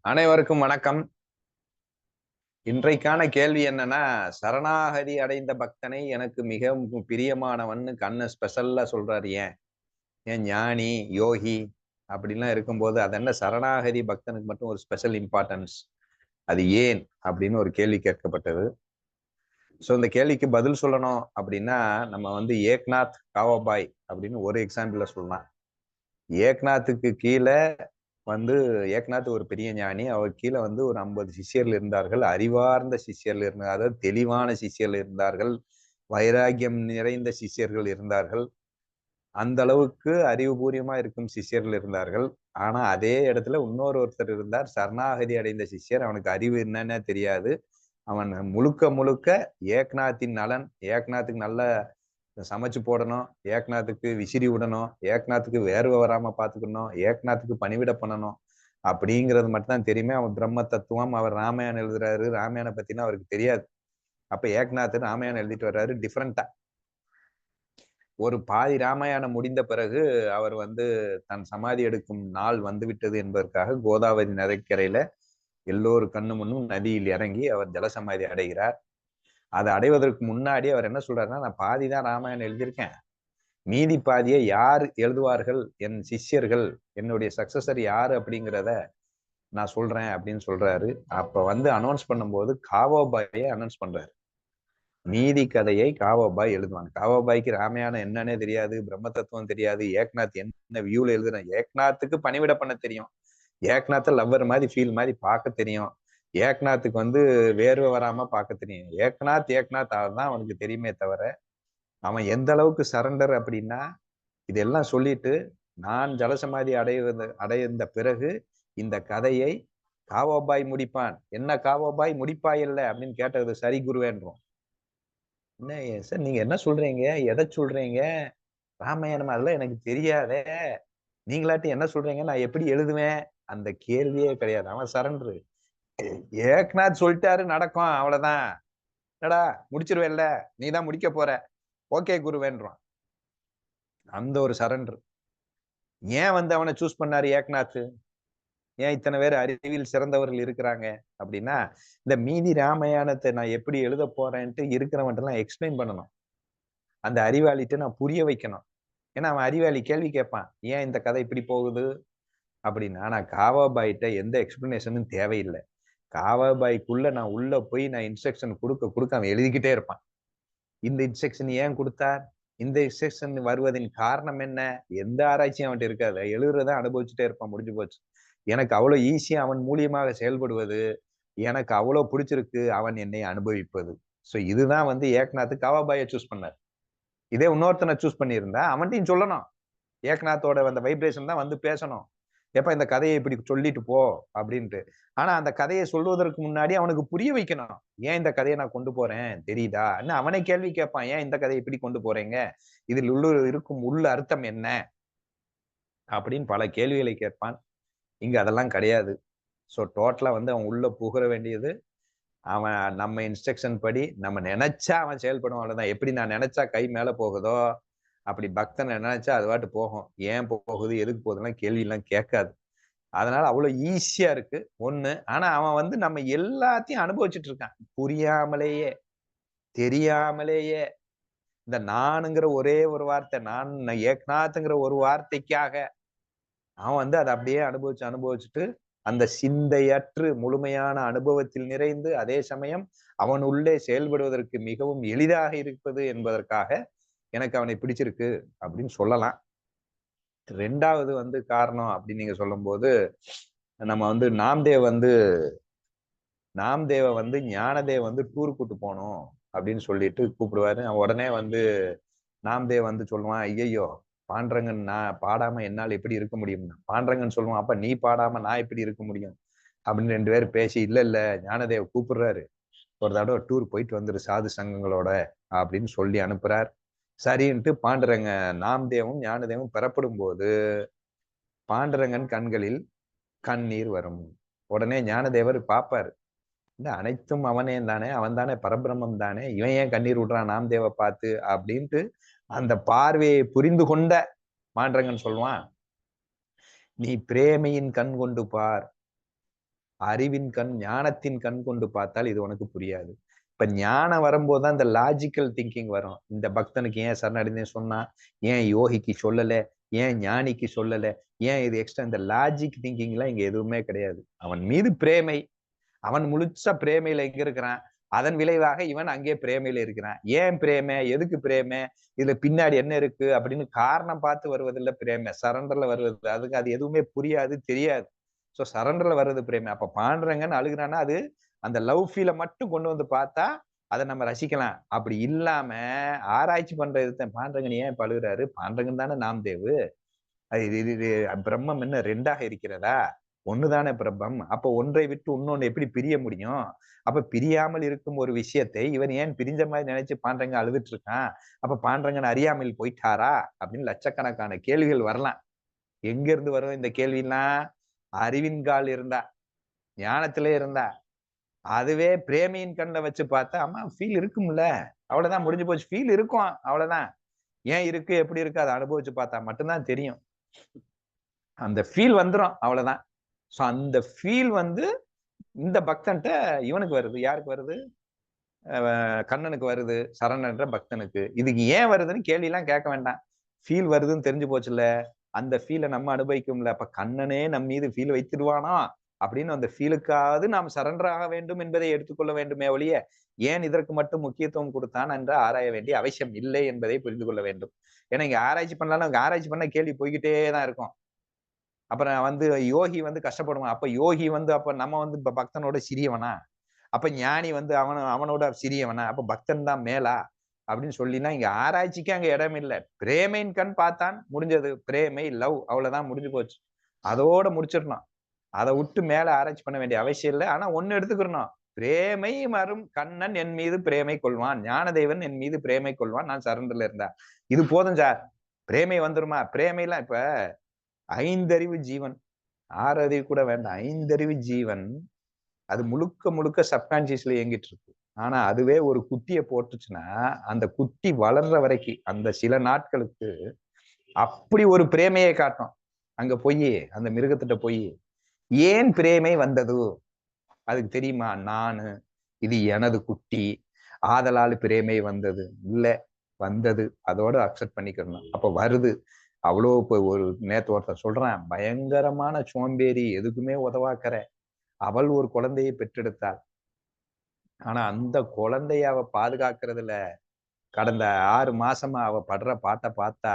அனைவருக்கும் வணக்கம். இன்றைக்கான கேள்வி என்னன்னா சரணாகதி அடைந்த பக்தனை எனக்கு மிக பிரியமானவன்னு கண்ணு ஸ்பெஷல்லா சொல்றாரு. ஏன்? ஏன் ஞானி யோகி அப்படிலாம் இருக்கும்போது அது என்ன? சரணாகதி பக்தனுக்கு மட்டும் ஒரு ஸ்பெஷல் இம்பார்ட்டன்ஸ் அது ஏன்? அப்படின்னு ஒரு கேள்வி கேட்கப்பட்டது. ஸோ இந்த கேள்விக்கு பதில் சொல்லணும் அப்படின்னா நம்ம வந்து ஏக்நாத் காவாபாய் அப்படின்னு ஒரு எக்ஸாம்பிள்ல சொல்லலாம். ஏக்நாத்துக்கு கீழே வந்து ஏக்நாத் ஒரு பெரிய ஞானி. அவர் கீழே வந்து ஒரு ஐம்பது சிஷியர்கள் இருந்தார்கள். அறிவார்ந்த சிஷியர்கள் இருந்தார்கள் அதாவது தெளிவான சிஷியர்கள் இருந்தார்கள். வைராகியம் நிறைந்த சிஷியர்கள் இருந்தார்கள். அந்த அளவுக்கு அறிவுபூர்வமா இருக்கும் சிஷியர்கள் இருந்தார்கள். ஆனா அதே இடத்துல இன்னொரு ஒருத்தர் இருந்தார். சரணாகதி அடைந்த சிஷியர். அவனுக்கு அறிவு என்னன்னே தெரியாது. அவன் முழுக்க முழுக்க ஏக்நாத்தின் நலன் ஏக்நாத்துக்கு நல்ல சமைச்சு போடணும். ஏக்நாத்துக்கு விசிறி விடணும். ஏக்நாத்துக்கு வேர்வை வராம பாத்துக்கணும். ஏக்நாத்துக்கு பணிவிட பண்ணணும். அப்படிங்கிறது மட்டும்தான் தெரியுமே. அவன் பிரம்ம தத்துவம். அவர் ராமாயணம் எழுதுறாரு. ராமாயணம் பத்தினா அவருக்கு தெரியாது. அப்ப ஏக்நாத் ராமாயணம் எழுதிட்டு வர்றாரு டிஃப்ரெண்டா ஒரு பாதி ராமாயணம் முடிந்த பிறகு அவர் வந்து தன் சமாதி எடுக்கும் நாள் வந்துவிட்டது என்பதற்காக கோதாவரி நதிக்கரையில எல்லோரு கண்ணு முன்னும் நதியில் இறங்கி அவர் ஜலசமாதி அடைகிறார். அதை அடைவதற்கு முன்னாடி அவர் என்ன சொல்றாருன்னா நான் பாதி தான் ராமாயணம் எழுதியிருக்கேன். மீதி பாதியை யார் எழுதுவார்கள்? என் சிஷ்யர்கள். என்னுடைய சக்சஸர் யார் அப்படிங்கிறத நான் சொல்றேன் அப்படின்னு சொல்றாரு. அப்ப வந்து அனௌன்ஸ் பண்ணும்போது காவோபாயை அனௌன்ஸ் பண்றாரு. மீதி கதையை காவோபாய் எழுதுவாங்க. காவோபாய்க்கு ராமாயணம் என்னன்னே தெரியாது பிரம்ம தத்துவம் தெரியாது ஏக்நாத் என்ன வியூல எழுதுன ஏக்நாத்துக்கு பணிவிட பண்ண தெரியும். ஏக்நாத்தை லவ்வர் மாதிரி ஃபீல் மாதிரி பார்க்க தெரியும். ஏக்நாத்துக்கு வந்து வேர்வை வராம பார்க்க தெரியும். ஏக்நாத் ஏக்நாத் தான் அவனுக்கு தெரியுமே தவிர அவன் எந்த அளவுக்கு சரண்டர் அப்படின்னா இதெல்லாம் சொல்லிட்டு நான் ஜலசமாதி அடைவது அடைந்த பிறகு இந்த கதையை காவோபாய் முடிப்பான். என்ன காவோபாய்? முடிப்பாய் இல்லை அப்படின்னு கேட்டது சரி குருவேன்றோம் என்ன சார் நீங்க என்ன சொல்றீங்க? எதை சொல்றீங்க? ராமாயணம் அதெல்லாம் எனக்கு தெரியாதே. நீங்களாட்டி என்ன சொல்றீங்க? நான் எப்படி எழுதுவேன்? அந்த கேள்வியே கிடையாது. அவன் சரண்டரு. ஏக்நாத் சொல்லிட்டாரு நடக்கும் அவ்வளவுதான். என்னடா முடிச்சிருவேல்ல நீ தான் முடிக்க போற. ஓகே குருவேன்றான். அந்த ஒரு சரண்டர் ஏன் வந்து அவனை சூஸ் பண்ணாரு ஏக்நாத்? ஏன் இத்தனை பேர் அறிவியல் சிறந்தவர்கள் இருக்கிறாங்க? அப்படின்னா இந்த மீதி ராமாயணத்தை நான் எப்படி எழுத போறேன்ட்டு இருக்கிறவன்ட்டெல்லாம் எக்ஸ்பிளைன் பண்ணணும். அந்த அறிவாளிட்டு நான் புரிய வைக்கணும். ஏன்னா அவன் அறிவாளி கேள்வி கேட்பான் ஏன் இந்த கதை இப்படி போகுது? அப்படின்னா நான் காவாபாய்கிட்ட எந்த எக்ஸ்பிளனேஷனும் தேவையில்லை. காவாபாய்க்குள்ள நான் உள்ள போய் நான் இன்ஸ்ட்ரக்ஷன் கொடுக்க கொடுக்க அவன் எழுதிக்கிட்டே இருப்பான். இந்த இன்ஸ்ட்ரக்ஷன் ஏன் கொடுத்தார்? இந்த இன்ஸ்ட்ரக்ஷன் வருவதின் காரணம் என்ன? எந்த ஆராய்ச்சியும் அவன்கிட்ட இருக்காது. எழுதுறத அனுபவிச்சுட்டே இருப்பான். முடிஞ்சு போச்சு. எனக்கு அவ்வளோ ஈஸியாக அவன் மூலியமாக செயல்படுவது. எனக்கு அவ்வளோ பிடிச்சிருக்கு. அவன் என்னை அனுபவிப்பது. ஸோ இதுதான் வந்து ஏக்நாத் காவாபாயை சூஸ் பண்ணார். இதே இன்னொருத்தனை சூஸ் பண்ணியிருந்தா அவன்கிட்டையும் சொல்லணும். ஏக்நாத்தோட அந்த வைப்ரேஷன் தான் வந்து பேசணும். எப்ப இந்த கதையை இப்படி சொல்லிட்டு போ அப்படின்ட்டு. ஆனா அந்த கதையை சொல்வதற்கு முன்னாடி அவனுக்கு புரிய வைக்கணும். ஏன் இந்த கதையை நான் கொண்டு போறேன்? தெரியுதான்னு அவனே கேள்வி கேட்பான் ஏன் இந்த கதையை இப்படி கொண்டு போறீங்க? இதில் உள்ள இருக்கும் உள்ள அர்த்தம் என்ன? அப்படின்னு பல கேள்விகளை கேட்பான். இங்க அதெல்லாம் கிடையாது. ஸோ டோட்டலா வந்து அவன் உள்ள புகற வேண்டியது. அவன் நம்ம இன்ஸ்ட்ரக்ஷன் படி நம்ம நினைச்சா அவன் செயல்படும் அவ்வளவுதான். எப்படி நான் நினைச்சா கை மேல போகுதோ அப்படி பக்தன் நினைச்சா அது பாட்டு போகும். ஏன் போகுது? எதுக்கு போகுதுலாம் கேள்வி எல்லாம் கேட்காது. அதனால அவ்வளவு ஈஸியா இருக்கு. ஒண்ணு ஆனா அவன் வந்து நம்ம எல்லாத்தையும் அனுபவிச்சுட்டு இருக்கான். புரியாமலேயே தெரியாமலேயே. இந்த நானுங்கிற ஒரே ஒரு வார்த்தை நான் ஏக்நாத்துங்கிற ஒரு வார்த்தைக்காக அவன் வந்து அதை அப்படியே அனுபவிச்சு அனுபவிச்சுட்டு அந்த சிந்தையற்று முழுமையான அனுபவத்தில் நிறைந்து அதே சமயம் அவன் உள்ளே செயல்படுவதற்கு மிகவும் எளிதாக இருப்பது என்பதற்காக எனக்கு அவனை பிடிச்சிருக்கு அப்படின்னு சொல்லலாம். ரெண்டாவது வந்து காரணம் அப்படின்னு நீங்க சொல்லும்போது நம்ம வந்து நாம்தேவ் வந்து நாம்தேவ வந்து ஞானதேவ் வந்து டூர் கூட்டு போகணும் அப்படின்னு சொல்லிட்டு கூப்பிடுவாரு. உடனே வந்து நாம்தேவ் வந்து சொல்லுவான் ஐயையோ பாண்டரங்கன் நான் பாடாம என்னால் எப்படி இருக்க முடியும்? பாண்டரங்கன் சொல்லுவான் அப்ப நீ பாடாம நான் எப்படி இருக்க முடியும்? அப்படின்னு ரெண்டு பேரும் பேசி இல்ல இல்ல ஞானதேவ் கூப்பிடுறாரு. ஒரு தடவை டூர் போயிட்டு வந்துரு சாது சங்கங்களோட அப்படின்னு சொல்லி அனுப்புறார். சரின்ட்டு பாண்டுரங்க நாம்தேவும் ஞானதேவும் பெறப்படும் போது பாண்டுரங்கன் கண்களில் கண்ணீர் வரும். உடனே ஞானதேவர் பார்ப்பாரு இந்த அனைத்தும் அவனே தானே அவன் தானே பரபிரம்மம் தானே இவன் ஏன் கண்ணீர் விடுறான் நாம்தேவை பார்த்து அப்படின்ட்டு அந்த பார்வையை புரிந்து கொண்ட மாண்டரங்கன் சொல்லுவான் நீ பிரேமையின் கண் கொண்டு பார் அறிவின் கண் ஞானத்தின் கண் கொண்டு பார்த்தால் இது உனக்கு புரியாது. இப்ப ஞானம் வரும்போது தான் இந்த லாஜிக்கல் திங்கிங் வரும். இந்த பக்தனுக்கு ஏன் சரணடைந்தேன் சொன்னா ஏன் யோகிக்கு சொல்லல? ஏன் ஞானிக்கு சொல்லல? ஏன் இது எக்ஸ்ட்ரா இந்த லாஜிக் திங்கிங் எல்லாம் இங்க எதுவுமே கிடையாது. அவன் மீது பிரேமை. அவன் முழுச்ச பிரேமையில எங்க இருக்கிறான்? அதன் விளைவாக இவன் அங்கே பிரேமையில இருக்கிறான். ஏன் பிரேமை? எதுக்கு பிரேமை? இதுல பின்னாடி என்ன இருக்கு? அப்படின்னு காரணம் பார்த்து வருவதில்ல பிரேமை. சரண்டர்ல வருவது. அதுக்கு அது எதுவுமே புரியாது தெரியாது. ஸோ சரண்டர்ல வர்றது பிரேமை. அப்ப பாண்டுறங்கன்னு அழுகுறான்னா அது அந்த லவ் ஃபீலை மட்டும் கொண்டு வந்து பார்த்தா அதை நம்ம ரசிக்கலாம். அப்படி இல்லாம ஆராய்ச்சி பண்றது பாண்டங்கன் ஏன் இப்ப அழுகுறாரு தானே நாம் தேவு இது இது- பிரம்மம் என்ன ரெண்டாக இருக்கிறதா? ஒண்ணுதானே பிரம்மம். அப்ப ஒன்றை விட்டு இன்னொன்னு எப்படி பிரிய முடியும்? அப்ப பிரியாமல் இருக்கும் ஒரு விஷயத்தை இவன் ஏன் பிரிஞ்ச மாதிரி நினைச்சு பாண்டங்க அழுதுட்டு இருக்கான் அப்ப பாண்டங்கன் அறியாமல் போயிட்டாரா? அப்படின்னு லட்சக்கணக்கான கேள்விகள் வரலாம். எங்க இருந்து வரும் இந்த கேள்விலாம் அறிவின்கால் இருந்தா ஞானத்திலே இருந்தா. அதுவே பிரேமியின் கண்ணில் வச்சு பார்த்தா அம்மா ஃபீல் இருக்கும்ல. அவ்வளோதான் முடிஞ்சு போச்சு. ஃபீல் இருக்கும் அவ்வளோதான் ஏன் இருக்கு எப்படி இருக்கு அதை அனுபவிச்சு பார்த்தா மட்டும்தான் தெரியும். அந்த ஃபீல் வந்துரும் அவ்வளவுதான். ஸோ அந்த ஃபீல் வந்து இந்த பக்தன்ட்ட இவனுக்கு வருது. யாருக்கு வருது? கண்ணனுக்கு வருது. சரணன்ற பக்தனுக்கு. இதுக்கு ஏன் வருதுன்னு கேள்வியெல்லாம் கேட்க வேண்டாம். ஃபீல் வருதுன்னு தெரிஞ்சு போச்சுல்ல. அந்த ஃபீலை நம்ம அனுபவிக்கும்ல. அப்ப கண்ணனே நம்ம மீது ஃபீல் வைத்திருவானா? அப்படின்னு அந்த ஃபீலுக்காவது நாம் சரண்டர் ஆக வேண்டும் என்பதை எடுத்துக்கொள்ள வேண்டுமே ஒழிய ஏன் இதற்கு மட்டும் முக்கியத்துவம் கொடுத்தான் என்று ஆராய வேண்டிய அவசியம் இல்லை என்பதை புரிந்து கொள்ள வேண்டும். ஏன்னா இங்க ஆராய்ச்சி பண்ணலாம் அங்க ஆராய்ச்சி பண்ண கேள்வி போய்கிட்டே தான் இருக்கும். அப்புறம் வந்து யோகி வந்து கஷ்டப்படுவான். அப்ப யோகி வந்து அப்ப நம்ம வந்து இப்போ பக்தனோட சிறியவனா? அப்ப ஞானி வந்து அவன அவனோட சிறியவனா? அப்ப பக்தன் தான் மேலா? அப்படின்னு சொல்லினா இங்க ஆராய்ச்சிக்கு அங்க இடம் இல்லை. பிரேமையின் கண் பார்த்தான் முடிஞ்சது. பிரேமை லவ் அவ்வளவுதான் முடிஞ்சு போச்சு. அதோட முடிச்சிடணும். அதை விட்டு மேல ஆராய்ச்சி பண்ண வேண்டிய அவசியம் இல்லை. ஆனா ஒண்ணு எடுத்துக்கிறணும். பிரேமை மறும் கண்ணன் என் மீது பிரேமை கொள்வான். ஞானதேவன் என் மீது பிரேமை கொள்வான். நான் சரண்டர்ல இருந்தா இது போதும் சார் பிரேமை வந்துருமா? பிரேமைலாம் இப்ப ஐந்தறிவு ஜீவன். ஆறு அறிவு கூட வேண்டாம். ஐந்தறிவு ஜீவன் அது முழுக்க முழுக்க சப்கான்சியஸ்ல இயங்கிட்டு இருக்கு. ஆனா அதுவே ஒரு குட்டியை போட்டுச்சுன்னா அந்த குட்டி வளர்ற வரைக்கும் அந்த சில நாட்களுக்கு அப்படி ஒரு பிரேமையை காட்டும். அங்க போய் அந்த மிருகத்திட்ட போய் ஏன் பிரேமை வந்தது? அதுக்கு தெரியுமா? நானு இது எனது குட்டி ஆதலால் பிரேமை வந்தது. இல்லை வந்தது. அதோட அக்செப்ட் பண்ணிக்கணும். அப்போ வருது. அவ்வளோ இப்போ ஒரு நேத்து ஒருத்தர் சொல்றான் பயங்கரமான சோம்பேறி எதுக்குமே உதவாக்கிற. அவள் ஒரு குழந்தையை பெற்றெடுத்தாள். ஆனா அந்த குழந்தைய அவ பாதுகாக்கிறதுல கடந்த ஆறு மாசமா அவ படுற பாட்டை பார்த்தா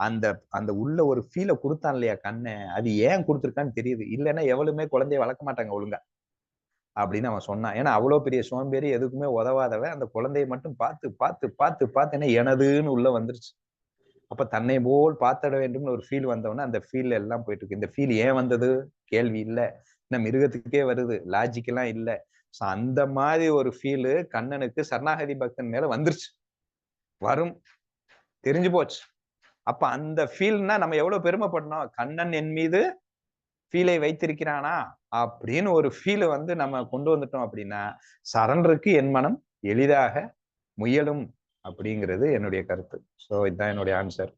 அந்த அந்த உள்ள ஒரு ஃபீலை கொடுத்தான் இல்லையா கண்ணை? அது ஏன் கொடுத்துருக்கான்னு தெரியுது. இல்லைன்னா எவளுமே குழந்தைய வளர்க்க மாட்டாங்க ஒழுங்கா. அப்படின்னு அவன் சொன்னான். ஏன்னா அவ்வளோ பெரிய சோம்பேறி எதுக்குமே உதவாதவன் அந்த குழந்தைய மட்டும் பார்த்து பார்த்து பார்த்து பார்த்து என்ன எனதுன்னு உள்ள வந்துருச்சு. அப்ப தன்னை போல் பார்த்திட வேண்டும்னு ஒரு ஃபீல் வந்தவொடனே அந்த ஃபீல்ல எல்லாம் போயிட்டு இருக்கு. இந்த ஃபீல் ஏன் வந்தது? கேள்வி இல்லை. இன்னும் மிருகத்துக்கே வருது. லாஜிக்கெல்லாம் இல்லை. ஸோ அந்த மாதிரி ஒரு ஃபீலு கண்ணனுக்கு சரணாகதி பக்தன் மேல வந்துருச்சு. வரும். தெரிஞ்சு போச்சு. அப்ப அந்த ஃபீல்னா நம்ம எவ்வளவு பெருமைப்படணும்? கண்ணன் என் மீது ஃபீலை வைத்திருக்கிறானா? அப்படின்னு ஒரு ஃபீலை வந்து நம்ம கொண்டு வந்துட்டோம் அப்படின்னா சரண்டருக்கு என் மனம் எளிதாக முயலும் அப்படிங்கிறது என்னுடைய கருத்து. ஸோ இதுதான் என்னுடைய ஆன்சர்